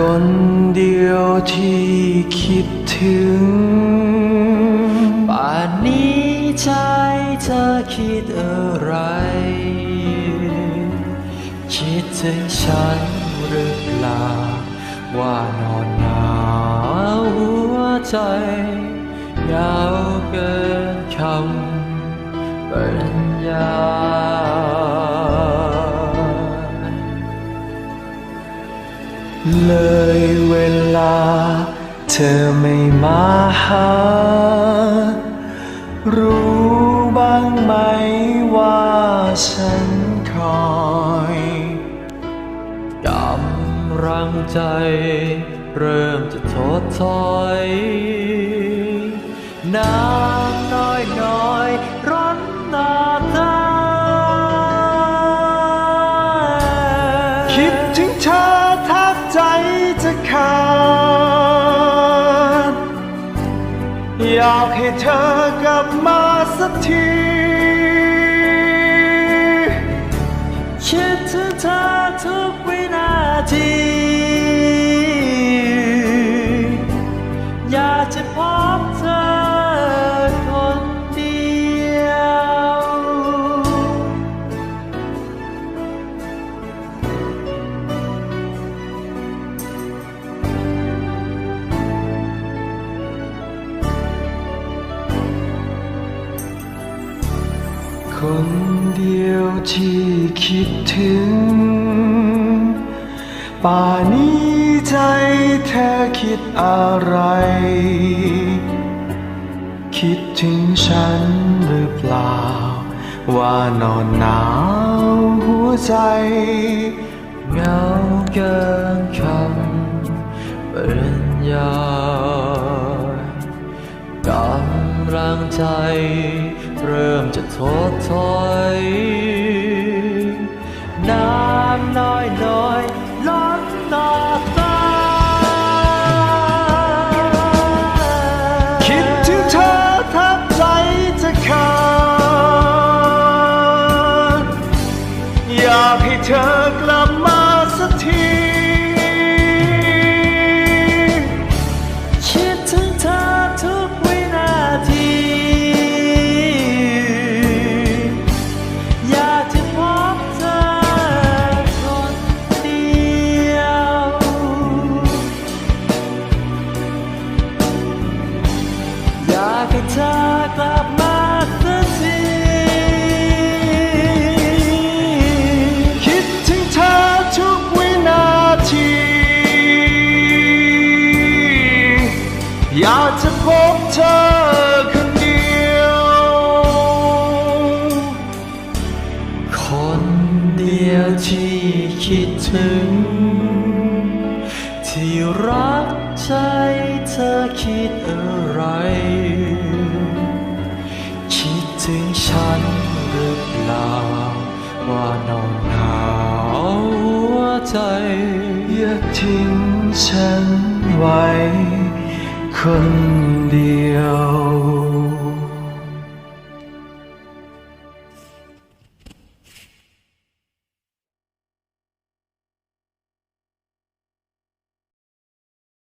คนเดียวที่คิดถึง ป่านนี้ใจเธอคิดอะไร คิดถึงฉันหรือเปล่า ว่านอนหนาวหัวใจเหงาเกินคำบรรยาย เลยเวลา เธอไม่มาหา รู้บ้างไหมว่าฉันคอยกำลังใจ เริ่มจะทดถอยน้ำน้อยน้อยร้อน อยากให้เธอกลับมาสักทีคิดถึงเธอทุกวินาที คนเดียวที่คิดถึง ป่านี้ใจเธอคิดอะไร คิดถึงฉันหรือเปล่า ว่านอนหนาวหัวใจ เหงาเกินคำบรรยายกำลังใจ เริ่มจะท้อถอยน้ำน้อยน้อยล้นตาตาคิดถึงเธอทับใจจะขาดอยากให้เธอ เธอกลับมาสักทีคิดถึงเธอทุกวินาที อยากจะพบเธอคนเดียว คนเดียวที่คิดถึง ที่รักใจเธอคิดอะไร ฉันหรือเปล่า ว่านอนหนาวหัวใจอย่าทิ้งฉันไว้ คนเดียว